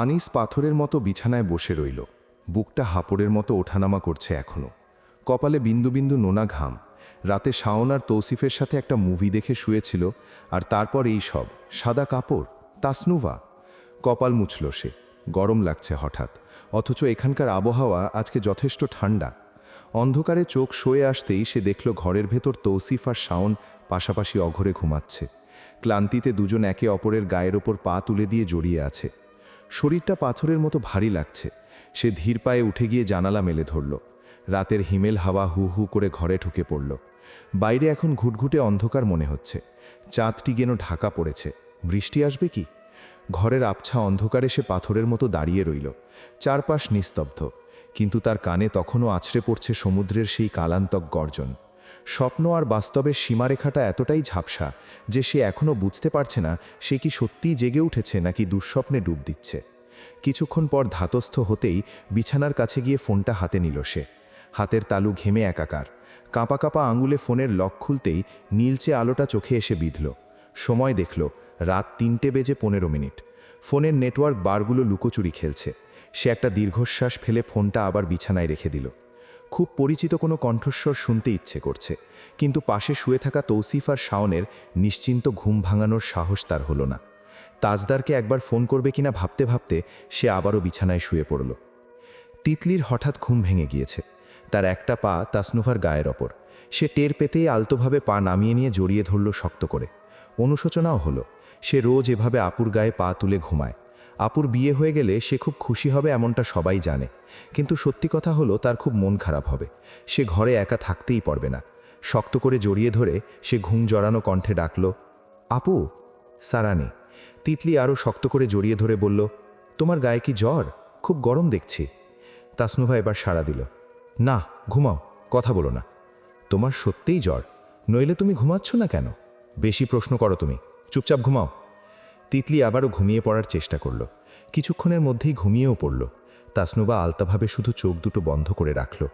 আনিস পাথরের মতো বিছানায় বসে রইল। বুকটা হাপড়ের মতো ওঠানামা করছে এখনও কপালে বিন্দু বিন্দু নোনা ঘাম। রাতে শাওন আর তৌসিফের সাথে একটা মুভি দেখে শুয়েছিল আর তারপর এই সব। সাদা কাপড়? তাসনুভা? কপাল মুছল সে। গরম লাগছে হঠাৎ। অথচ এখানকার আবহাওয়া আজকে যথেষ্ট ঠান্ডা। অন্ধকারে চোখ সয়ে আসতেই সে দেখল ঘরের ভেতর তৌসিফ আর শাওন পাশাপাশি অঘরে ঘুমাচ্ছে। ক্লান্তিতে দুজন একে অপরের গায়ের ওপর পা তুলে দিয়ে জড়িয়ে আছে। শরীরটা পাথরের মতো ভারী লাগছে। সে ধীর পায়ে উঠে গিয়ে জানালা মেলে ধরল। রাতের হিমেল হাওয়া হু হু করে ঘরে ঢুকে পড়ল। বাইরে এখন ঘুটঘুটে অন্ধকার মনে হচ্ছে। চাঁদটি যেন ঢাকা পড়েছে। বৃষ্টি আসবে কি? ঘরের আবছা অন্ধকারে সে পাথরের মতো দাঁড়িয়ে রইল। চারপাশ নিস্তব্ধ। কিন্তু তার কানে তখনও আছড়ে পড়ছে সমুদ্রের সেই কালান্তক গর্জন। স্বপ্ন আর বাস্তবের সীমারেখাটা এতটাই ঝাপসা যে সে এখনও বুঝতে পারছে না সে কি সত্যিই জেগে উঠেছে নাকি দুঃস্বপ্নে ডুব দিচ্ছে। কিছুক্ষণ পর ধাতস্থ হতেই বিছানার কাছে গিয়ে ফোনটা হাতে নিল সে। হাতের তালু ঘেমে একাকার। কাঁপা কাঁপা আঙুলে ফোনের লক খুলতেই নীলচে আলোটা চোখে এসে বিঁধল। সময় দেখল, রাত তিনটে বেজে পনেরো মিনিট। ফোনের নেটওয়ার্ক বারগুলো লুকোচুরি খেলছে। সে একটা দীর্ঘশ্বাস ফেলে ফোনটা আবার বিছানায় রেখে দিল। খুব পরিচিত কোনো কণ্ঠস্বর শুনতে ইচ্ছে করছে, কিন্তু পাশে শুয়ে থাকা তৌসিফ আর শাওনের নিশ্চিন্ত ঘুম ভাঙানোর সাহস তার হলো না। তাজদারকে একবার ফোন করবে কিনা ভাবতে ভাবতে সে আবারও বিছানায় শুয়ে পড়ল। তিতলির হঠাৎ ঘুম ভেঙে গিয়েছে। তার একটা পা তাসনুভার গায়ের ওপর। সে টের পেতেই আলতোভাবে পা নামিয়ে নিয়ে জড়িয়ে ধরল শক্ত করে। অনুশোচনাও হলো, সে রোজ এভাবে আপুর গায়ে পা তুলে ঘুমায়। আপুর বিয়ে হয়ে গেলে সে খুব খুশি হবে এমনটা সবাই জানে। কিন্তু সত্যি কথা হলো, তার খুব মন খারাপ হবে। সে ঘরে একা থাকতেই পারবে না। শক্ত করে জড়িয়ে ধরে সে ঘুম জড়ানো কণ্ঠে ডাকল, আপু, সারানি। তিতলি আরও শক্ত করে জড়িয়ে ধরে বলল, তোমার গায়ে কি জ্বর? খুব গরম দেখছি। তাসনুভা এবার সাড়া দিল, না, ঘুমাও, কথা বলো না। তোমার সত্যিই জ্বর, নইলে তুমি ঘুমাচ্ছ না কেন? বেশি প্রশ্ন করো তুমি। চুপচাপ ঘুমাও। তিতলি আবারও ঘুমিয়ে পড়ার চেষ্টা করল। কিছুক্ষণের মধ্যেই ঘুমিয়েও পড়ল। তাসনুবা আলতাভাবে শুধু চোখ দুটো বন্ধ করে রাখল।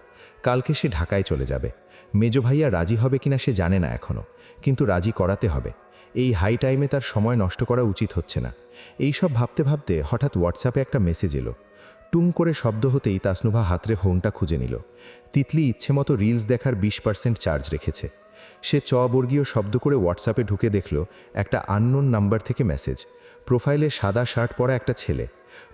কালকে সে ঢাকায় চলে যাবে। মেজ ভাইয়া রাজি হবে কিনা সে জানে না এখনও কিন্তু রাজি করাতে হবে। এই হাই টাইমে তার সময় নষ্ট করা উচিত হচ্ছে না। এই সব ভাবতে ভাবতে হঠাৎ হোয়াটসঅ্যাপে একটা মেসেজ এলো। টুং করে শব্দ হতেই তাসনুভা হাতরে ফোনটা খুঁজে নিল। তিতলি ইচ্ছেমতো রিলস দেখার বিশ পার্সেন্ট চার্জ রেখেছে। সে চ বর্গীয় শব্দ করে হোয়াটসঅ্যাপে ঢুকে দেখল একটা আননোন নাম্বার থেকে মেসেজ। প্রোফাইলে সাদা শার্ট পরা একটা ছেলে।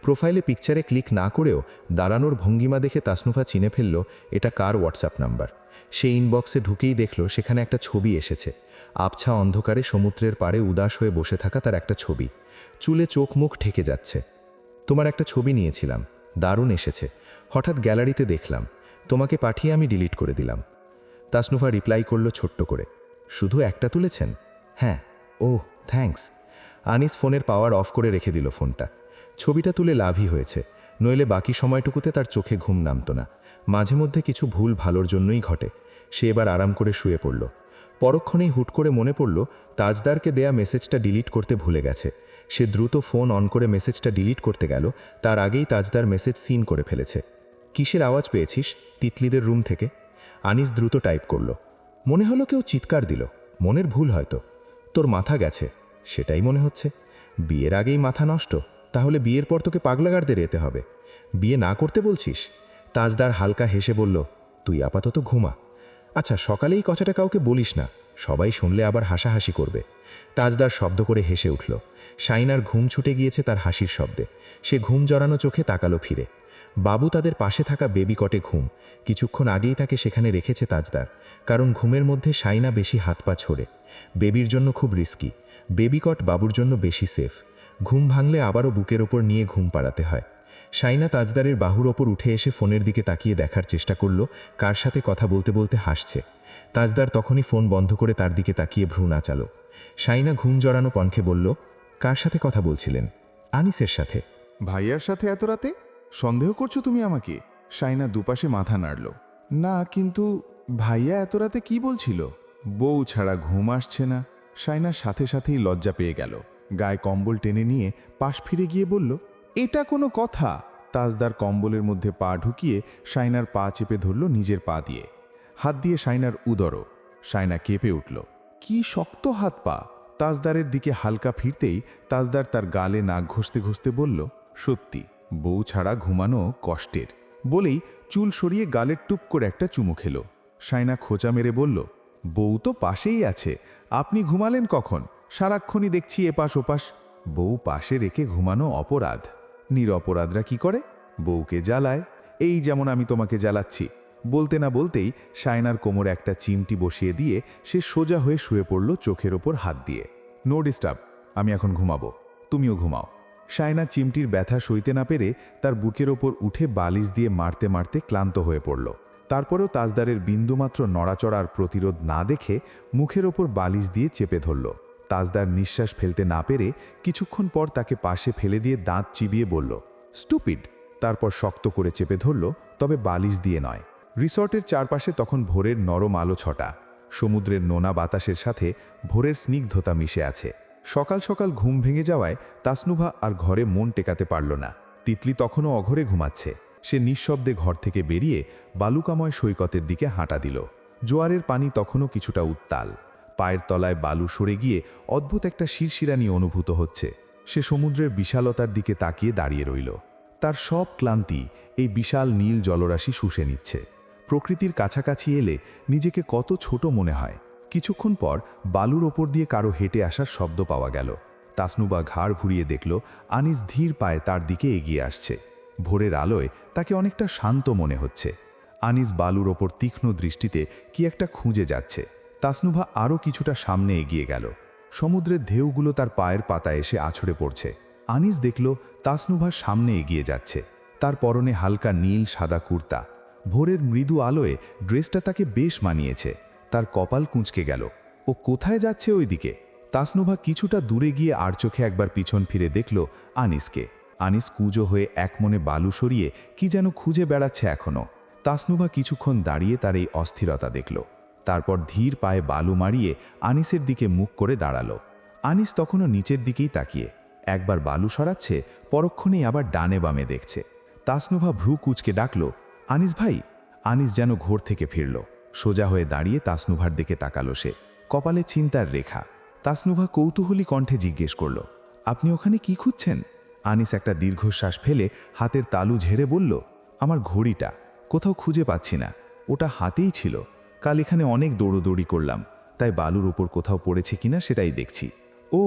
প্রোফাইলে পিকচারে ক্লিক না করেও দাঁড়ানোর ভঙ্গিমা দেখে তাসনুফা চিনে ফেলল, এটা কার হোয়াটসঅ্যাপ নাম্বার? সে ইনবক্সে ঢুকেই দেখল, সেখানে একটা ছবি এসেছে। আবছা অন্ধকারে সমুদ্রের পাড়ে উদাস হয়ে বসে থাকা তার একটা ছবি। চুলে চোখ মুখ ঠেকে যাচ্ছে। তোমার একটা ছবি নিয়েছিলাম। দারুণ এসেছে। হঠাৎ গ্যালারিতে দেখলাম। তোমাকে পাঠিয়ে আমি ডিলিট করে দিলাম। তাসনুফা রিপ্লাই করল ছোট্ট করে। শুধু একটা তুলেছেন? হ্যাঁ। ও থ্যাঙ্কস আনিস ফোনের পাওয়ার অফ করে রেখে দিল ফোনটা। ছবিটা তুলে লাভই হয়েছে, নইলে বাকি সময়টুকুতে তার চোখে ঘুম নামতো না। মাঝে মধ্যে কিছু ভুল ভালোর জন্যই ঘটে। সে এবার আরাম করে শুয়ে পড়ল। পরক্ষণেই হুট করে মনে পড়ল, তাজদারকে দেয়া মেসেজটা ডিলিট করতে ভুলে গেছে। সে দ্রুত ফোন অন করে মেসেজটা ডিলিট করতে গেল, তার আগেই তাজদার মেসেজ সিন করে ফেলেছে। কিসের আওয়াজ পেয়েছিস তিতলিদের রুম থেকে? আনিস দ্রুত টাইপ করল। মনে হলো কেউ চিৎকার দিল। মনের ভুল হয়তো। তোর মাথা গেছে। সেটাই মনে হচ্ছে। বিয়ের আগেই মাথা নষ্ট। তাহলে বিয়ের পর তোকে পাগলাগারদের যেতে হবে। বিয়ে না করতে বলছিস? তাজদার হালকা হেসে বলল, তুই আপাতত ঘুমা। আচ্ছা সকালেই কথাটা কাউকে বলিস না। সবাই শুনলে আবার হাসাহাসি করবে। তাজদার শব্দ করে হেসে উঠল। সাইনার ঘুম ছুটে গিয়েছে তার হাসির শব্দে। সে ঘুম জড়ানো চোখে তাকালো ফিরে। বাবু তাদের পাশে থাকা বেবি কটে ঘুম। কিছুক্ষণ আগেই তাকে সেখানে রেখেছে তাজদার, কারণ ঘুমের মধ্যে সাইনা বেশি হাত পা ছোড়ে। বেবির জন্য খুব রিস্কি বেবি কট বাবুর জন্য বেশি সেফ ঘুম ভাঙলে আবারও বুকের ওপর নিয়ে ঘুম পাড়াতে হয়। সাইনা তাজদারের বাহুর ওপর উঠে এসে ফোনের দিকে তাকিয়ে দেখার চেষ্টা করল, কার সাথে কথা বলতে বলতে হাসছে। তাজদার তখনই ফোন বন্ধ করে তার দিকে তাকিয়ে ভ্রু নাচালো। সাইনা ঘুম জড়ানো পঙ্খে বলল, কার সাথে কথা বলছিলেন? আনিসের সাথে। ভাইয়ার সাথে এত রাতে? সন্দেহ করছ তুমি আমাকে? সাইনা দুপাশে মাথা নাড়ল। না, কিন্তু ভাইয়া এত রাতে কি বলছিল? বউ ছাড়া ঘুম আসছে না। সাইনার সাথে সাথেই লজ্জা পেয়ে গেল। গায়ে কম্বল টেনে নিয়ে পাশ ফিরে গিয়ে বলল, এটা কোনো কথা? তাজদার কম্বলের মধ্যে পা ঢুকিয়ে সাইনার পা চেপে ধরল নিজের পা দিয়ে। হাত দিয়ে সাইনার উদরও। সাইনা কেঁপে উঠল, কি শক্ত হাত পা! তাজদারের দিকে হালকা ফিরতেই তাজদার তার গালে নাক ঘষতে ঘষতে বলল, সত্যি। বউ ছাড়া ঘুমানো কষ্টের। বলেই চুল সরিয়ে গালের টুপ করে একটা চুমু খেলো। সাইনা খোঁচা মেরে বলল, বউ তো পাশেই আছে, আপনি ঘুমালেন কখন? সারাক্ষণই দেখছি এপাশ ওপাশ। বউ পাশে রেখে ঘুমানো অপরাধ। নিরপরাধরা কি করে? বউকে জ্বালায়, এই যেমন আমি তোমাকে জ্বালাচ্ছি। বলতে না বলতেই সায়নার কোমরে একটা চিমটি বসিয়ে দিয়ে সে সোজা হয়ে শুয়ে পড়ল চোখের ওপর হাত দিয়ে। নো ডিস্টার্ব, আমি এখন ঘুমাবো। তুমিও ঘুমাও। সায়না চিমটির ব্যথা সইতে না পেরে তার বুকের ওপর উঠে বালিশ দিয়ে মারতে মারতে ক্লান্ত হয়ে পড়ল। তারপরেও তাজদারের বিন্দুমাত্র নড়াচড়ার প্রতিরোধ না দেখে মুখের ওপর বালিশ দিয়ে চেপে ধরল। তাজদার নিঃশ্বাস ফেলতে না পেরে কিছুক্ষণ পর তাকে পাশে ফেলে দিয়ে দাঁত চিবিয়ে বলল, স্টুপিড! তারপর শক্ত করে চেপে ধরল, তবে বালিশ দিয়ে নয়। রিসর্টের চারপাশে তখন ভোরের নরম আলো ছটা। সমুদ্রের নোনা বাতাসের সাথে ভোরের স্নিগ্ধতা মিশে আছে। সকাল সকাল ঘুম ভেঙে যাওয়ায় তাসনুভা আর ঘরে মন টেকাতে পারল না। তিতলি তখনও অঘরে ঘুমাচ্ছে। সে নিঃশব্দে ঘর থেকে বেরিয়ে বালুকাময় সৈকতের দিকে হাঁটা দিল। জোয়ারের পানি তখনও কিছুটা উত্তাল। পায়ের তলায় বালু সরে গিয়ে অদ্ভুত একটা শিরশিরানি অনুভূত হচ্ছে। সে সমুদ্রের বিশালতার দিকে তাকিয়ে দাঁড়িয়ে রইল। তার সব ক্লান্তি এই বিশাল নীল জলরাশি শুষে নিচ্ছে। প্রকৃতির কাছাকাছি এলে নিজেকে কত ছোট মনে হয়। কিছুক্ষণ পর বালুর ওপর দিয়ে কারও হেঁটে আসার শব্দ পাওয়া গেল। তাসনুবা ঘাড় ঘুরিয়ে দেখল, আনিস ধীর পায়ে তার দিকে এগিয়ে আসছে। ভোরের আলোয় তাকে অনেকটা শান্ত মনে হচ্ছে। আনিস বালুর ওপর তীক্ষ্ণ দৃষ্টিতে কি একটা খুঁজে যাচ্ছে। তাসনুভা আরও কিছুটা সামনে এগিয়ে গেল। সমুদ্রের ঢেউগুলো তার পায়ের পাতায় এসে আছড়ে পড়ছে। আনিস দেখল, তাসনুভা সামনে এগিয়ে যাচ্ছে। তার পরনে হালকা নীল সাদা কুর্তা। ভোরের মৃদু আলোয় ড্রেসটা তাকে বেশ মানিয়েছে। তার কপাল কুঁচকে গেল। ও কোথায় যাচ্ছে ওইদিকে? তাসনুভা কিছুটা দূরে গিয়ে আর চোখে একবার পিছন ফিরে দেখল আনিসকে। আনিস কুজো হয়ে একমনে বালু সরিয়ে কি যেন খুঁজে বেড়াচ্ছে এখনও তাসনুভা কিছুক্ষণ দাঁড়িয়ে তার এই অস্থিরতা দেখল। তারপর ধীর পায়ে বালু মারিয়ে আনিসের দিকে মুখ করে দাঁড়াল। আনিস তখনও নিচের দিকেই তাকিয়ে। একবার বালু সরাচ্ছে, পরক্ষণেই আবার ডানে বামে দেখছে। তাসনুভা ভ্রু কুচকে ডাকল, আনিস ভাই? আনিস যেন ঘোর থেকে ফিরল। সোজা হয়ে দাঁড়িয়ে তাসনুভার দিকে তাকালো সে। কপালে চিন্তার রেখা। তাসনুভা কৌতূহলী কণ্ঠে জিজ্ঞেস করল, আপনি ওখানে কি খুঁজছেন? আনিস একটা দীর্ঘশ্বাস ফেলে হাতের তালু ঝেড়ে বলল, আমার ঘড়িটা, কোথাও খুঁজে পাচ্ছি না। ওটা হাতেই ছিল। কাল এখানে অনেক দৌড়োদৌড়ি করলাম, তাই বালুর ওপর কোথাও পড়েছে কিনা সেটাই দেখছি। ও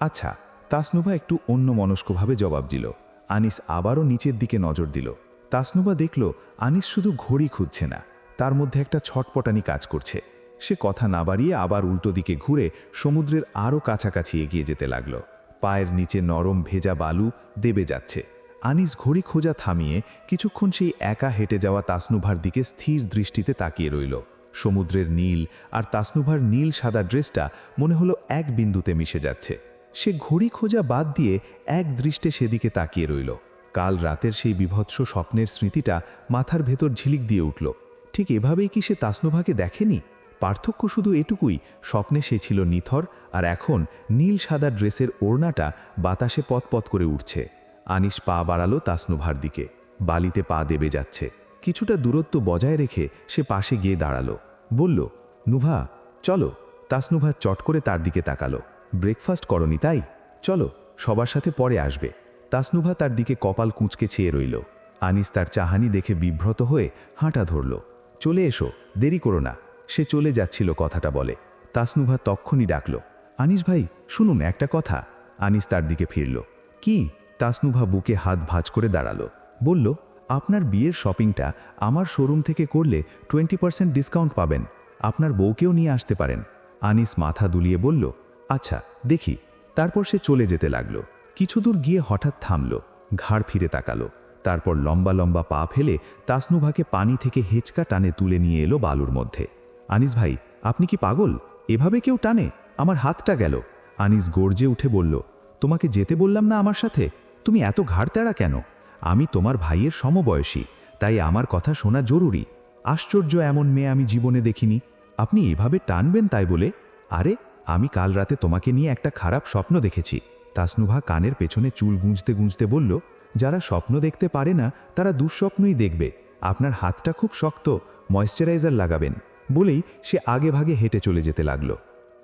আচ্ছা। তাসনুভা একটু অন্য মনস্কভাবে জবাব দিল। আনিস আবারও নিচের দিকে নজর দিল। তাসনুভা দেখল, আনিস শুধু ঘড়ি খুঁজছে না। তার মধ্যে একটা ছটপটানি কাজ করছে। সে কথা না বাড়িয়ে আবার উল্টো দিকে ঘুরে সমুদ্রের আরও কাছাকাছি এগিয়ে যেতে লাগল। পায়ের নিচে নরম ভেজা বালু দেবে যাচ্ছে। আনিস ঘড়ি খোঁজা থামিয়ে কিছুক্ষণ সেই একা হেঁটে যাওয়া তাসনুভার দিকে স্থির দৃষ্টিতে তাকিয়ে রইল। সমুদ্রের নীল আর তাসনুভার নীল সাদা ড্রেসটা মনে হলো এক বিন্দুতে মিশে যাচ্ছে। সে ঘড়ি খোঁজা বাদ দিয়ে এক দৃষ্টে সেদিকে তাকিয়ে রইল। কাল রাতের সেই বিভৎস স্বপ্নের স্মৃতিটা মাথার ভেতর ঝিলিক দিয়ে উঠল। ঠিক এভাবেই কি সে তাসনুভাকে দেখেনি? পার্থক্য শুধু এটুকুই, স্বপ্নে সে ছিল নিথর আর এখন নীল সাদা ড্রেসের ওড়নাটা বাতাসে পতপত করে উঠছে আনিস পা বাড়ালো তাসনুভার দিকে। বালিতে পা দেবে যাচ্ছে। কিছুটা দূরত্ব বজায় রেখে সে পাশে গিয়ে দাঁড়াল। বলল, নুভা, চলো। তাসনুভা চট করে তার দিকে তাকালো। ব্রেকফাস্ট করনি তাই? চলো, সবার সাথে পরে আসবে। তাসনুভা তার দিকে কপাল কুঁচকে চেয়ে রইল। আনিস তার চাহানি দেখে বিভ্রত হয়ে হাঁটা ধরল। চলে এসো, দেরি করো না। সে চলে যাচ্ছিল, কথাটা বলে। তাসনুভা তক্ষণই ডাকল, আনিস ভাই, শুনুন একটা কথা। আনিস তার দিকে ফিরল। কি? তাসনুভা বুকে হাত ভাঁজ করে দাঁড়াল। বলল, আপনার বিয়ের শপিংটা আমার শোরুম থেকে করলে টোয়েন্টি পার্সেন্ট ডিসকাউন্ট পাবেন। আপনার বউকেও নিয়ে আসতে পারেন। আনিস মাথা দুলিয়ে বলল আচ্ছা দেখি। তারপর সে চলে যেতে লাগল। কিছু দূর গিয়ে হঠাৎ থামল, ঘাড় ফিরে তাকালো। তারপর লম্বা লম্বা পা ফেলে তাসনুভাকে পানি থেকে হেঁচকা টানে তুলে নিয়ে এলো বালুর মধ্যে। আনিস ভাই, আপনি কি পাগল? এভাবে কেউ টানে? আমার হাতটা গেল। আনিস গর্জে উঠে বলল, তোমাকে যেতে বললাম না আমার সাথে? তুমি এত ঘাড়তেড়া কেন? আমি তোমার ভাইয়ের সমবয়সী, তাই আমার কথা শোনা জরুরি। আশ্চর্য এমন মেয়ে আমি জীবনে দেখিনি। আপনি এভাবে টানবেন তাই বলে? আরে, আমি কাল রাতে তোমাকে নিয়ে একটা খারাপ স্বপ্ন দেখেছি। তাসনুভা কানের পেছনে চুল গুঁজতে গুঁজতে বলল যারা স্বপ্ন দেখতে পারে না, তারা দুঃস্বপ্নই দেখবে। আপনার হাতটা খুব শক্ত, ময়শ্চারাইজার লাগাবেন বলেই সে আগে ভাগে হেঁটে চলে যেতে লাগল।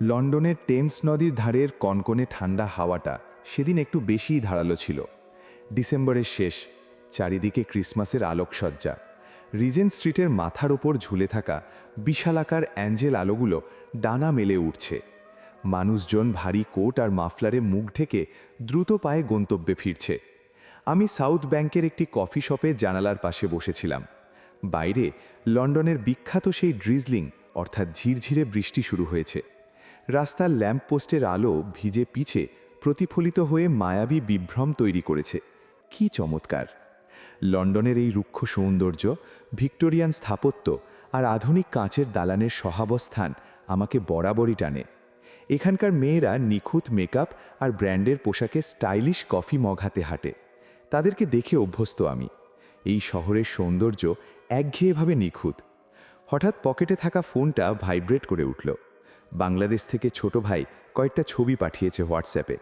লন্ডনের টেমস নদীর ধারের কনকনে ঠান্ডা হাওয়াটা সেদিন একটু বেশিই ধারালো ছিল। ডিসেম্বরের শেষ, চারিদিকে ক্রিসমাসের আলোকসজ্জা। রিজেন স্ট্রিটের মাথার ওপর ঝুলে থাকা বিশালাকার অ্যাঞ্জেল আলোগুলো ডানা মেলে উঠছে মানুষজন ভারী কোট আর মাফলারে মুখ ঢেকে দ্রুত পায়ে গন্তব্যে ফিরছে। আমি সাউথ ব্যাংকের একটি কফি শপে জানালার পাশে বসেছিলাম। বাইরে, লন্ডনের বিখ্যাত সেই ড্রিজলিং, অর্থাৎ ঝিরঝিরে বৃষ্টি শুরু হয়েছে। রাস্তার ল্যাম্প পোস্টের আলো ভিজে পিছে প্রতিফলিত হয়ে মায়াবী বিভ্রম তৈরি করেছে। কি চমৎকার! লন্ডনের এই রুক্ষ সৌন্দর্য, ভিক্টোরিয়ান স্থাপত্য আর আধুনিক কাঁচের দালানের সহাবস্থান আমাকে বরাবরই টানে। এখানকার মেয়েরা নিখুঁত মেকআপ আর ব্র্যান্ডের পোশাকে স্টাইলিশ কফি মগ হাতে হাঁটে। তাদেরকে দেখে অভ্যস্ত আমি। এই শহরের সৌন্দর্য একঘেয়েভাবে নিখুঁত। হঠাৎ পকেটে থাকা ফোনটা ভাইব্রেট করে উঠল। বাংলাদেশ থেকে ছোট ভাই কয়েকটা ছবি পাঠিয়েছে হোয়াটসঅ্যাপে।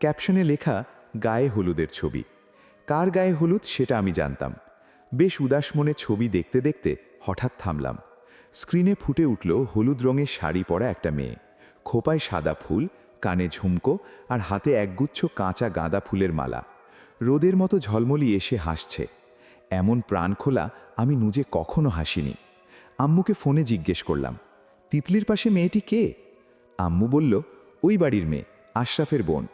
ক্যাপশনে লেখা, গায়ে হলুদের ছবি। কার গায়ে হলুদ সেটা আমি জানতাম। বেশ উদাস মনে ছবি দেখতে দেখতে হঠাৎ থামলাম। স্ক্রিনে ফুটে উঠল হলুদ রঙের শাড়ি পরা একটা মেয়ে। খোপায় সাদা ফুল, কানে ঝুমকো আর হাতে একগুচ্ছ কাঁচা গাঁদা ফুলের মালা। রোদের মতো ঝলমলি এসে হাসছে। এমন প্রাণ খোলা আমি নুজে কখনো হাসিনি। আম্মুকে ফোনে জিজ্ঞেস করলাম, তিতলির পাশে মেয়েটি কে? আম্মু বলল, ওই বাড়ির মেয়ে, আশরাফের বোন।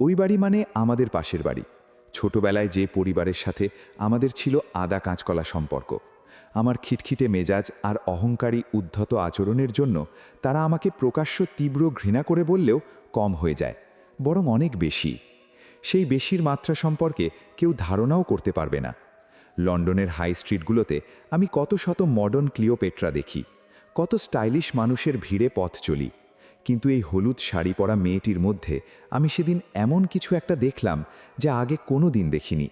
ওই বাড়ি মানে আমাদের পাশের বাড়ি। ছোটবেলায় যে পরিবারের সাথে আমাদের ছিল আদা কাঁচকলা সম্পর্ক। আমার খিটখিটে মেজাজ আর অহংকারী উদ্ধত আচরণের জন্য তারা আমাকে প্রকাশ্য তীব্র ঘৃণা করে বললেও কম হয়ে যায়, বরং অনেক বেশি। সেই বেশির মাত্রা সম্পর্কে কেউ ধারণাও করতে পারবে না। লন্ডনের হাই স্ট্রিটগুলোতে আমি কত শত মডার্ন ক্লিওপেট্রা দেখি, কত স্টাইলিশ মানুষের ভিড়ে পথ চলি, কিন্তু এই হলুদ শাড়ি পরা মেয়েটির মধ্যে আমি সেদিন এমন কিছু একটা দেখলাম যা আগে কোনো দিন দেখিনি।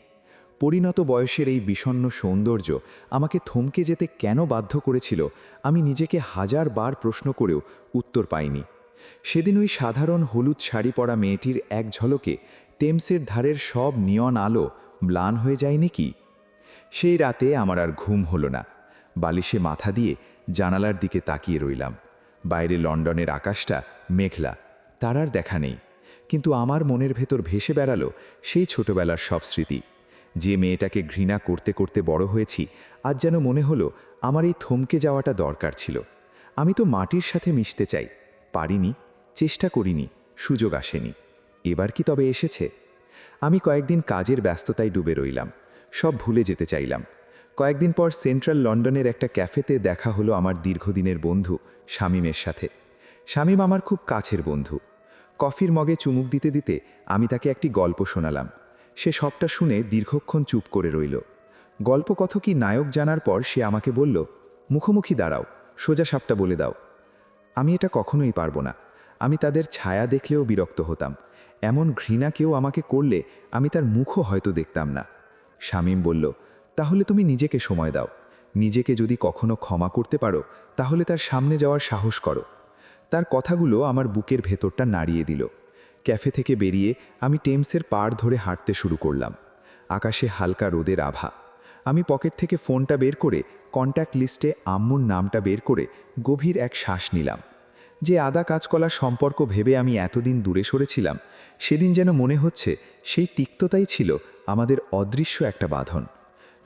পরিণত বয়সের এই বিষণ্ণ সৌন্দর্য আমাকে থমকে যেতে কেন বাধ্য করেছিল আমি নিজেকে হাজার বার প্রশ্ন করেও উত্তর পাইনি। সেদিন ওই সাধারণ হলুদ শাড়ি পরা মেয়েটির এক ঝলকে টেমসের ধারের সব নিয়ন আলো ম্লান হয়ে যায়নি কি সেই রাতে আমার আর ঘুম হলো না। বালিশে মাথা দিয়ে জানালার দিকে তাকিয়ে রইলাম। বাইরে লন্ডনের আকাশটা মেঘলা তারার দেখা নেই। কিন্তু আমার মনের ভেতর ভেসে বেড়ালো সেই ছোটবেলার সব স্মৃতি। যে মেয়েটাকে ঘৃণা করতে করতে বড় হয়েছি, আজ যেন মনে হলো আমার এই থমকে যাওয়াটা দরকার ছিল। আমি তো মাটির সাথে মিশতে চাই, পারিনি, চেষ্টা করিনি, সুযোগ আসেনি। এবার কি তবে এসেছে? আমি কয়েকদিন কাজের ব্যস্ততায় ডুবে রইলাম, সব ভুলে যেতে চাইলাম। কয়েকদিন পর সেন্ট্রাল লন্ডনের একটা ক্যাফেতে দেখা হলো আমার দীর্ঘদিনের বন্ধু শামীমের সাথে। শামীম আমার খুব কাছের বন্ধু। কফির মগে চুমুক দিতে দিতে আমি তাকে একটি গল্প শোনালাম। সে সবটা শুনে দীর্ঘক্ষণ চুপ করে রইল। গল্প কি নায়ক জানার পর সে আমাকে বলল, মুখোমুখি দাঁড়াও, সোজা সাপটা বলে দাও। আমি এটা কখনোই পারব না। আমি তাদের ছায়া দেখলেও বিরক্ত হতাম। এমন ঘৃণা কেউ আমাকে করলে আমি তার মুখও হয়তো দেখতাম না। শামীম বলল, তাহলে তুমি নিজেকে সময় দাও। নিজেকে যদি কখনো ক্ষমা করতে পারো, তাহলে তার সামনে যাওয়ার সাহস করো। তার কথাগুলো আমার বুকের ভেতরটা নাড়িয়ে দিল। ক্যাফে থেকে বেরিয়ে আমি টেমসের পাড় ধরে হাঁটতে শুরু করলাম। আকাশে হালকা রোদের আভা। আমি পকেট থেকে ফোনটা বের করে কন্ট্যাক্ট লিস্টে আম্মুর নামটা বের করে গভীর এক শ্বাস নিলাম। যে আদা কাজকলার সম্পর্ক ভেবে আমি এতদিন দূরে সরেছিলাম, সেদিন যেন মনে হচ্ছে সেই তিক্ততাই ছিল আমাদের অদৃশ্য একটা বাঁধন।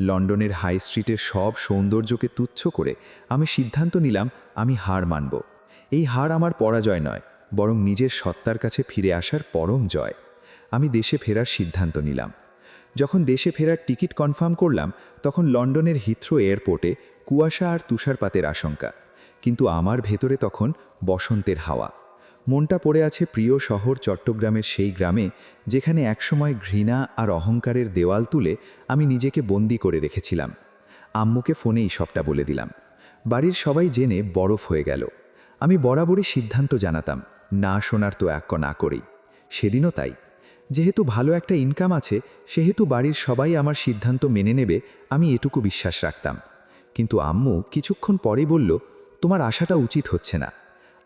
লন্ডনের হাই স্ট্রিটের সব সৌন্দর্যকে তুচ্ছ করে আমি সিদ্ধান্ত নিলাম আমি হার মানব। এই হার আমার পরাজয় নয়, বরং নিজের সত্তার কাছে ফিরে আসার পরম জয়। আমি দেশে ফেরার সিদ্ধান্ত নিলাম। যখন দেশে ফেরার টিকিট কনফার্ম করলাম, তখন লন্ডনের হিথ্রো এয়ারপোর্টে কুয়াশা আর তুষারপাতের আশঙ্কা। কিন্তু আমার ভেতরে তখন বসন্তের হাওয়া। মনটা পড়ে আছে প্রিয় শহর চট্টগ্রামের সেই গ্রামে, যেখানে একসময় ঘৃণা আর অহংকারের দেওয়াল তুলে আমি নিজেকে বন্দি করে রেখেছিলাম। আম্মুকে ফোনেই সবটা বলে দিলাম। বাড়ির সবাই জেনে বরফ হয়ে গেল। আমি বরাবরই সিদ্ধান্ত জানাতাম, না শোনার তো এক না করেই। সেদিনও তাই। যেহেতু ভালো একটা ইনকাম আছে, সেহেতু বাড়ির সবাই আমার সিদ্ধান্ত মেনে নেবে, আমি এটুকু বিশ্বাস রাখতাম। কিন্তু আম্মু কিছুক্ষণ পরেই বলল তোমার আশাটা উচিত হচ্ছে না।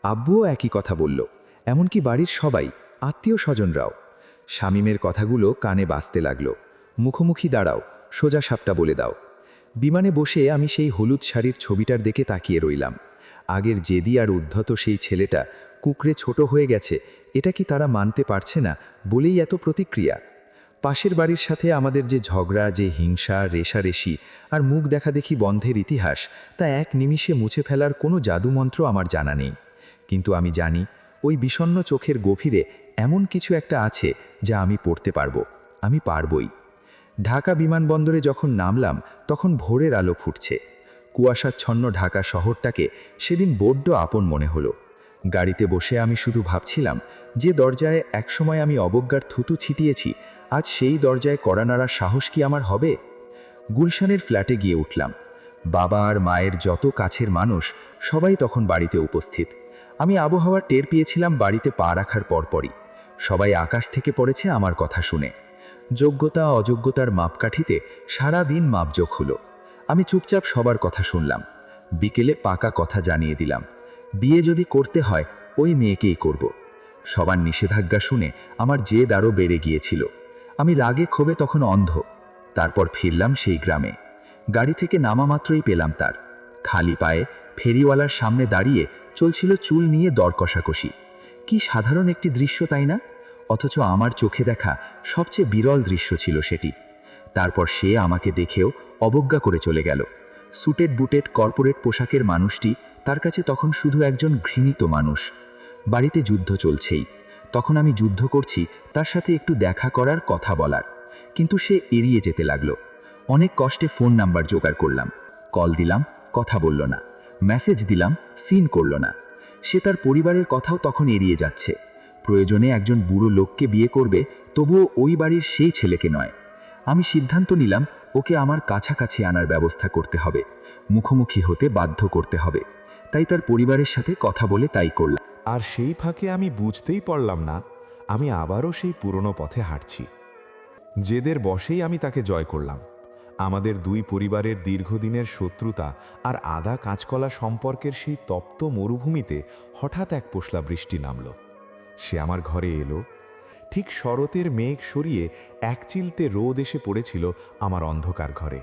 আব্বুও একই কথা বলল, এমনকি বাড়ির সবাই, আত্মীয় স্বজনরাও। শামীমের কথাগুলো কানে বাজতে লাগল। মুখোমুখি দাঁড়াও, সোজা সাপটা বলে দাও। বিমানে বসে আমি সেই হলুদ শাড়ির ছবিটার দিকে তাকিয়ে রইলাম। আগের জেদি আর উদ্ধত সেই ছেলেটা কুকরে ছোট হয়ে গেছে, এটা কি তারা মানতে পারছে না বলেই এত প্রতিক্রিয়া? পাশের বাড়ির সাথে আমাদের যে ঝগড়া, যে হিংসা, রেশারেশি আর মুখ দেখাদেখি বন্ধের ইতিহাস, তা এক নিমিষে মুছে ফেলার কোনো জাদুমন্ত্র আমার জানা নেই। কিন্তু আমি জানি, ওই বিষণ্ণ চোখের গভীরে এমন কিছু একটা আছে যা আমি পড়তে পারব, আমি পারবই। ঢাকা বিমানবন্দরে যখন নামলাম, তখন ভোরের আলো ফুটছে। কুয়াশাচ্ছন্ন ঢাকা শহরটাকে সেদিন বড্ড আপন মনে হলো। গাড়িতে বসে আমি শুধু ভাবছিলাম যে দরজায় একসময় আমি অবজ্ঞার থুতু ছিটিয়েছি, আজ সেই দরজায় কড়া সাহস কি আমার হবে? গুলশানের ফ্ল্যাটে গিয়ে উঠলাম। বাবা আর মায়ের যত কাছের মানুষ সবাই তখন বাড়িতে উপস্থিত। আমি আবহাওয়া টের পেয়েছিলাম বাড়িতে পা রাখার পরপরই। সবাই আকাশ থেকে পড়েছে আমার কথা শুনে। যোগ্যতা, অযোগ্যতার মাপকাঠিতে সারা দিন মাপযোগ হলো। আমি চুপচাপ সবার কথা শুনলাম। বিকেলে পাকা কথা জানিয়ে দিলাম। বিয়ে যদি করতে হয়, ওই মেয়েকেই করব। সবার নিষেধাজ্ঞা শুনে আমার জেদ আরও বেড়ে গিয়েছিল। আমি রাগে ক্ষোভে তখন অন্ধ। তারপর ফিরলাম সেই গ্রামে। গাড়ি থেকে নামা মাত্রই পেলাম তার। খালি পায়ে ফেরিওয়ালার সামনে দাঁড়িয়ে চলছিল চুল নিয়ে দর কষাকষি। কি সাধারণ একটি দৃশ্য, তাই না? অথচ আমার চোখে দেখা সবচেয়ে বিরল দৃশ্য ছিল সেটি। তারপর সে আমাকে দেখেও অবজ্ঞা করে চলে গেল। সুটেড বুটেড কর্পোরেট পোশাকের মানুষটি তার কাছে তখন শুধু একজন ঘৃণিত মানুষ। বাড়িতে যুদ্ধ চলছেই। তখন আমি যুদ্ধ করছি, তার সাথে একটু দেখা করার কথা বলার। কিন্তু সে এড়িয়ে যেতে লাগল। অনেক কষ্টে ফোন নাম্বার জোগাড় করলাম। কল দিলাম, কথা বলল না। মেসেজ দিলাম, সিন করল না। সে তার পরিবারের কথাও তখন এড়িয়ে যাচ্ছে। প্রয়োজনে একজন বুড়ো লোককে বিয়ে করবে, তবুও ওই বাড়ির সেই ছেলেকে নয়। আমি সিদ্ধান্ত নিলাম ওকে আমার কাছাকাছি আনার ব্যবস্থা করতে হবে। মুখোমুখি হতে বাধ্য করতে হবে। তাই তার পরিবারের সাথে কথা বলে তাই করলাম। আর সেই ফাঁকে আমি বুঝতেই পারলাম না, আমি আবারও সেই পুরনো পথে হাঁটছি। জেদের বসেই আমি তাকে জয় করলাম। আমাদের দুই পরিবারের দীর্ঘদিনের শত্রুতা আর আদা কাঁচকলা সম্পর্কের সেই তপ্ত মরুভূমিতে হঠাৎ এক পোষলা বৃষ্টি নামল। সে আমার ঘরে এলো ঠিক শরতের মেঘ সরিয়ে এক চিলতে রোদ এসে পড়েছিল আমার অন্ধকার ঘরে,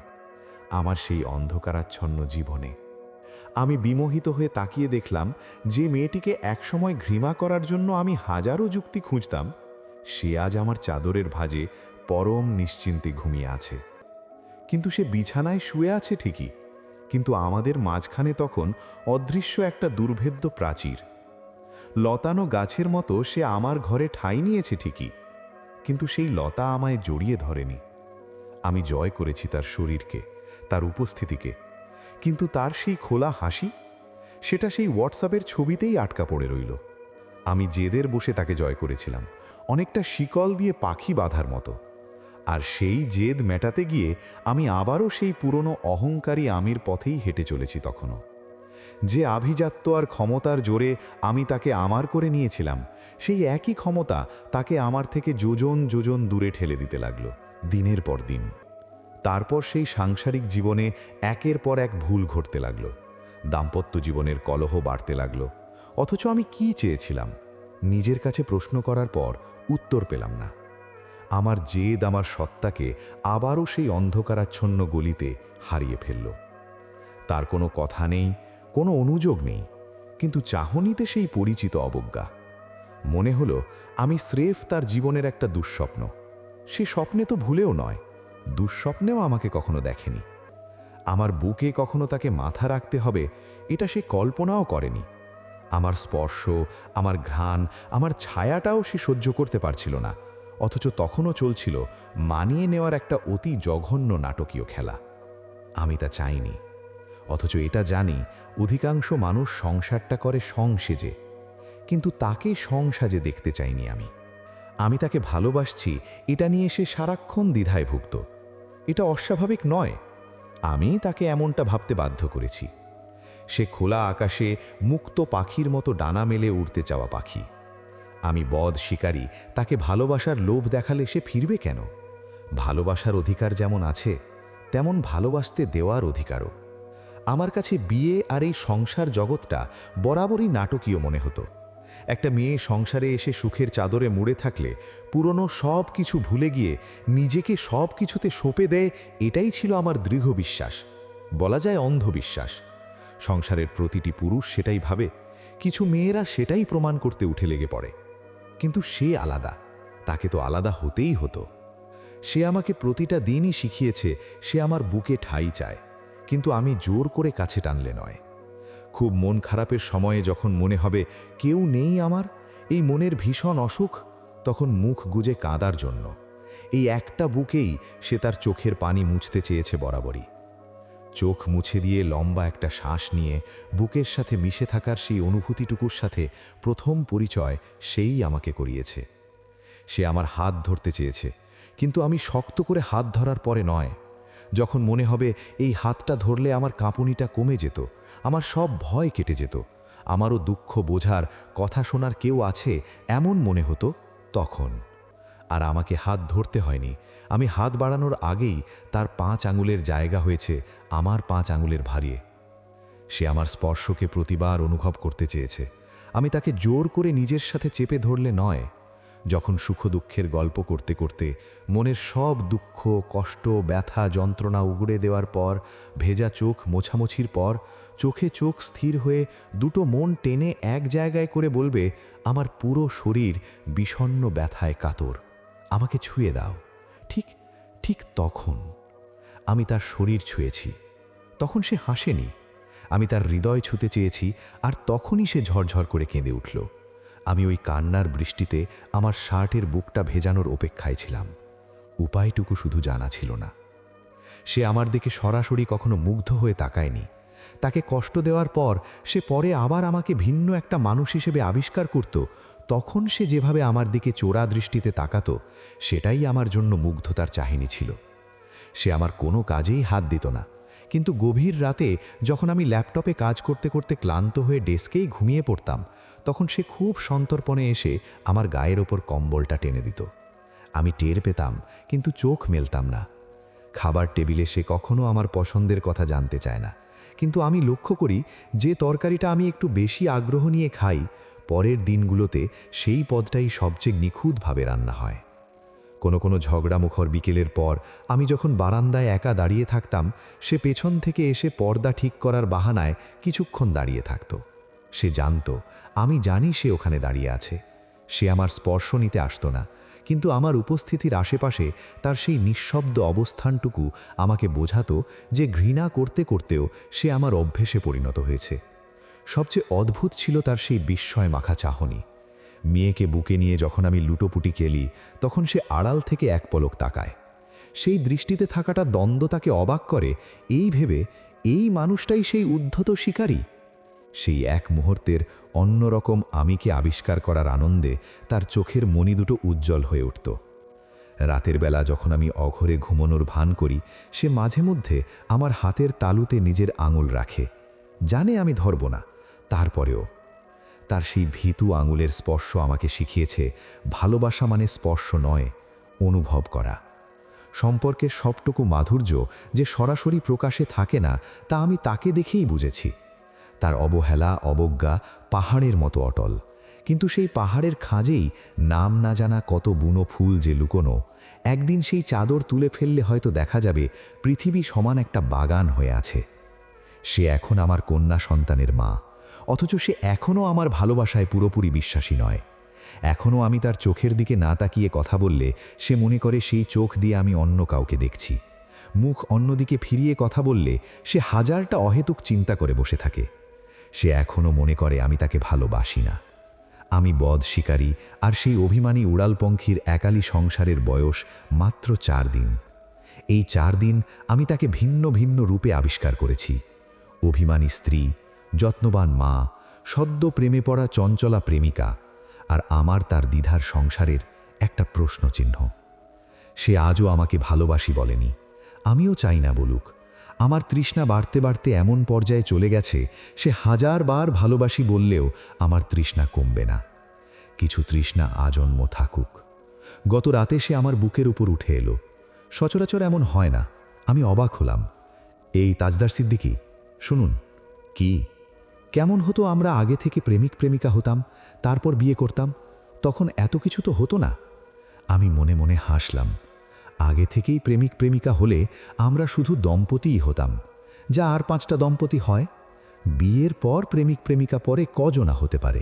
আমার সেই অন্ধকারাচ্ছন্ন জীবনে। আমি বিমোহিত হয়ে তাকিয়ে দেখলাম, যে মেয়েটিকে একসময় ঘৃণা করার জন্য আমি হাজারো যুক্তি খুঁজতাম, সে আজ আমার চাদরের ভাজে পরম নিশ্চিন্তে ঘুমিয়ে আছে। কিন্তু সে বিছানায় শুয়ে আছে ঠিকই, কিন্তু আমাদের মাঝখানে তখন অদৃশ্য একটা দুর্ভেদ্য প্রাচীর। লতানো গাছের মতো সে আমার ঘরে ঠাঁই নিয়েছে ঠিকই, কিন্তু সেই লতা আমায় জড়িয়ে ধরেনি। আমি জয় করেছি তার শরীরকে, তার উপস্থিতিকে, কিন্তু তার সেই খোলা হাসি, সেটা সেই হোয়াটসঅ্যাপের ছবিতেই আটকা পড়ে রইল। আমি জেদের বসে তাকে জয় করেছিলাম, অনেকটা শিকল দিয়ে পাখি বাঁধার মতো। আর সেই জেদ মেটাতে গিয়ে আমি আবারও সেই পুরনো অহংকারী আমির পথেই হেঁটে চলেছি তখনও। যে আভিজাত্য আর ক্ষমতার জোরে আমি তাকে আমার করে নিয়েছিলাম, সেই একই ক্ষমতা তাকে আমার থেকে যোজন যোজন দূরে ঠেলে দিতে লাগল, দিনের পর দিন। তারপর সেই সাংসারিক জীবনে একের পর এক ভুল ঘটতে লাগল, দাম্পত্য জীবনের কলহ বাড়তে লাগল, অথচ আমি কি চেয়েছিলাম? নিজের কাছে প্রশ্ন করার পর উত্তর পেলাম না। আমার জেদ, আমার সত্তাকে আবারও সেই অন্ধকারাচ্ছন্ন গলিতে হারিয়ে ফেলল। তার কোনো কথা নেই কোনো অনুযোগ নেই, কিন্তু চাহনিতে সেই পরিচিত অবজ্ঞা। মনে হলো, আমি স্রেফ তার জীবনের একটা দুঃস্বপ্ন। সে স্বপ্নে তো ভুলেও নয়, দুঃস্বপ্নেও আমাকে কখনো দেখেনি। আমার বুকে কখনো তাকে মাথা রাখতে হবে, এটা সে কল্পনাও করেনি। আমার স্পর্শ, আমার ঘ্রাণ, আমার ছায়াটাও সে সহ্য করতে পারছিল না, অথচ তখনও চলছিল মানিয়ে নেওয়ার একটা অতি জঘন্য নাটকীয় খেলা। আমি তা চাইনি। অথচ এটা জানি, অধিকাংশ মানুষ সংসারটা করে সংসেজে। কিন্তু তাকে সংসাজে দেখতে চাইনি আমি। আমি তাকে ভালোবাসছি, এটা নিয়ে সে সারাক্ষণ দ্বিধায় ভুক্ত। এটা অস্বাভাবিক নয়। আমি তাকে এমনটা ভাবতে বাধ্য করেছি। সে খোলা আকাশে মুক্ত পাখির মতো ডানা মেলে উড়তে চাওয়া পাখি। আমি বদ শিকারী, তাকে ভালোবাসার লোভ দেখালে সে ফিরবে কেন? ভালোবাসার অধিকার যেমন আছে, তেমন ভালোবাসতে দেওয়ার অধিকারও। আমার কাছে বিয়ে আর এই সংসার জগৎটা বরাবরই নাটকীয় মনে হতো। একটা মেয়ে সংসারে এসে সুখের চাদরে মুড়ে থাকলে পুরনো সব কিছু ভুলে গিয়ে নিজেকে সব কিছুতে সঁপে দেয়, এটাই ছিল আমার দৃঢ় বিশ্বাস। বলা যায় অন্ধবিশ্বাস। সংসারের প্রতিটি পুরুষ সেটাই ভাবে, কিছু মেয়েরা সেটাই প্রমাণ করতে উঠে লেগে পড়ে। কিন্তু সে আলাদা, তাকে তো আলাদা হতেই হতো। সে আমাকে প্রতিটা দিনই শিখিয়েছে, সে আমার বুকে ঠাই চায়। কিন্তু আমি জোর করে কাছে টানলে নয়। খুব মন খারাপের সময়ে যখন মনে হবে, কেউ নেই আমার? এই মনের ভীষণ অসুখ, তখন মুখ গুজে কাঁদার জন্য। এই একটা বুকেই সে তার চোখের পানি মুছতে চেয়েছে বরাবরই। চোখ মুছে দিয়ে লম্বা একটা শ্বাস নিয়ে বুকের সাথে মিশে থাকার সেই অনুভূতিটুকুর সাথে প্রথম পরিচয় সেই আমাকে করিয়েছে। সে আমার হাত ধরতে চেয়েছে, কিন্তু আমি শক্ত করে হাত ধরার পরে নয় যখন মনে হবে এই হাতটা ধরলে আমার কাঁপুনিটা কমে যেত, আমার সব ভয় কেটে যেত, আমারও দুঃখ বোঝার কথা শোনার কেউ আছে এমন মনে হতো তখন। আর আমাকে হাত ধরতে হয়নি, আমি হাত বাড়ানোর আগেই তার পাঁচ আঙুলের জায়গা হয়েছে আমার পাঁচ আঙুলের ভারিয়ে। সে আমার স্পর্শকে প্রতিবার অনুভব করতে চেয়েছে, আমি তাকে জোর করে নিজের সাথে চেপে ধরলে নয় যখন সুখ দুঃখের গল্প করতে করতে মনের সব দুঃখ, কষ্ট, ব্যথা, যন্ত্রণা উগড়ে দেওয়ার পর, ভেজা চোখ মোছামুছির পর, চোখে চোখ স্থির হয়ে দুটো মন টেনে এক জায়গায় করে বলবে, আমার পুরো শরীর বিষণ্ণ ব্যথায় কাতর। আমাকে ছুঁয়ে দাও। ঠিক ঠিক তখন আমি তার শরীর ছুঁয়েছি। তখন সে হাসেনি। আমি তার হৃদয় ছুতে চেয়েছি, আর তখনই সে ঝরঝর করে কেঁদে উঠল। আমি ওই কান্নার বৃষ্টিতে আমার শার্টের বুকটা ভেজানোর অপেক্ষায় ছিলাম। উপায়টুকু শুধু জানা ছিল না। সে আমার দিকে সরাসরি কখনো মুগ্ধ হয়ে তাকায়নি। তাকে কষ্ট দেওয়ার পর সে পরে আবার আমাকে ভিন্ন একটা মানুষ হিসেবে আবিষ্কার করত। তখন সে যেভাবে আমার দিকে চোরা দৃষ্টিতে তাকাতো, সেটাই আমার জন্য মুগ্ধতার চাহিনী ছিল। সে আমার কোনো কাজেই হাত দিত না। কিন্তু গভীর রাতে যখন আমি ল্যাপটপে কাজ করতে করতে ক্লান্ত হয়ে ডেস্কেই ঘুমিয়ে পড়তাম, তখন সে খুব সন্তর্পণে এসে আমার গায়ের ওপর কম্বলটা টেনে দিত। আমি টের পেতাম, কিন্তু চোখ মেলতাম না। খাবার টেবিলে সে কখনো আমার পছন্দের কথা জানতে চায় না। কিন্তু আমি লক্ষ্য করি যে তরকারিটা আমি একটু বেশি আগ্রহ নিয়ে খাই, পরের দিনগুলোতে সেই পদটাই সবচেয়ে নিখুঁতভাবে রান্না হয়। কোনো কোনো ঝগড়ামুখর বিকেলের পর আমি যখন বারান্দায় একা দাঁড়িয়ে থাকতাম, সে পেছন থেকে এসে পর্দা ঠিক করার বাহানায় কিছুক্ষণ দাঁড়িয়ে থাকত। সে জানত, আমি জানি সে ওখানে দাঁড়িয়ে আছে। সে আমার স্পর্শ নিতে আসতো না, কিন্তু আমার উপস্থিতির আশেপাশে তার সেই নিঃশব্দ অবস্থানটুকু আমাকে বোঝাতো যে ঘৃণা করতে করতেও সে আমার অভ্যেসে পরিণত হয়েছে। সবচেয়ে অদ্ভুত ছিল তার সেই বিস্ময় মাখা চাহনি। মেয়েকে বুকে নিয়ে যখন আমি লুটোপুটি খেলি, তখন সে আড়াল থেকে এক পলক তাকায়। সেই দৃষ্টিতে থাকাটা দ্বন্দ্ব তাকে অবাক করে। এই ভেবে, এই মানুষটাই সেই উদ্ধত শিকারী? সেই এক মুহূর্তের অন্যরকম আমিকে আবিষ্কার করার আনন্দে তার চোখের মণি দুটো উজ্জ্বল হয়ে উঠত। রাতের বেলা যখন আমি অঘরে ঘুমনোর ভান করি, সে মাঝে মধ্যে আমার হাতের তালুতে নিজের আঙুল রাখে। জানে আমি ধরব না। তারপরেও তার সেই ভীতু আঙুলের স্পর্শ আমাকে শিখিয়েছে, ভালোবাসা মানে স্পর্শ নয়, অনুভব করা। সম্পর্কের সবটুকু মাধুর্য যে সরাসরি প্রকাশে থাকে না, তা আমি তাকে দেখেই বুঝেছি। তার অবহেলা, অবজ্ঞা পাহাড়ের মতো অটল। কিন্তু সেই পাহাড়ের খাঁজেই নাম না জানা কত বুনো ফুল যে লুকোনো, একদিন সেই চাদর তুলে ফেললে হয়তো দেখা যাবে পৃথিবী সমান একটা বাগান হয়ে আছে। সে এখন আমার কন্যা সন্তানের মা। অথচ সে এখনও আমার ভালোবাসায় পুরোপুরি বিশ্বাসী নয়। এখনও আমি তার চোখের দিকে না তাকিয়ে কথা বললে সে মনে করে সেই চোখ দিয়ে আমি অন্য কাউকে দেখছি। মুখ অন্যদিকে ফিরিয়ে কথা বললে সে হাজারটা অহেতুক চিন্তা করে বসে থাকে। সে এখনও মনে করে আমি তাকে ভালোবাসি না। আমি বদ শিকারী আর সেই অভিমানী উড়ালপঙ্খীর একালি সংসারের বয়স মাত্র চার দিন। এই চার দিন আমি তাকে ভিন্ন ভিন্ন রূপে আবিষ্কার করেছি। অভিমানী স্ত্রী যত্নবান মা, সদ্য প্রেমে পড়া চঞ্চলা প্রেমিকা আর আমার তার দ্বিধার সংসারের একটা প্রশ্নচিহ্ন। সে আজও আমাকে ভালোবাসি বলেনি। আমিও চাই না বলুক। আমার তৃষ্ণা বাড়তে বাড়তে এমন পর্যায়ে চলে গেছে, সে হাজারবার ভালোবাসি বললেও আমার তৃষ্ণা কমবে না। কিছু তৃষ্ণা আজন্ম থাকুক। গত রাতে সে আমার বুকের উপর উঠে এলো। সচরাচর এমন হয় না। আমি অবাক হলাম। এই তাজদার সিদ্দিকি, শুনুন, কি? কেমন হতো আমরা আগে থেকে প্রেমিক প্রেমিকা হতাম, তারপর বিয়ে করতাম, তখন এত কিছু তো হতো না। আমি মনে মনে হাসলাম। আগে থেকেই প্রেমিক প্রেমিকা হলে আমরা শুধু দম্পতিই হতাম। যা আর পাঁচটা দম্পতি হয়, বিয়ের পর প্রেমিক প্রেমিকা পরে কজনা হতে পারে।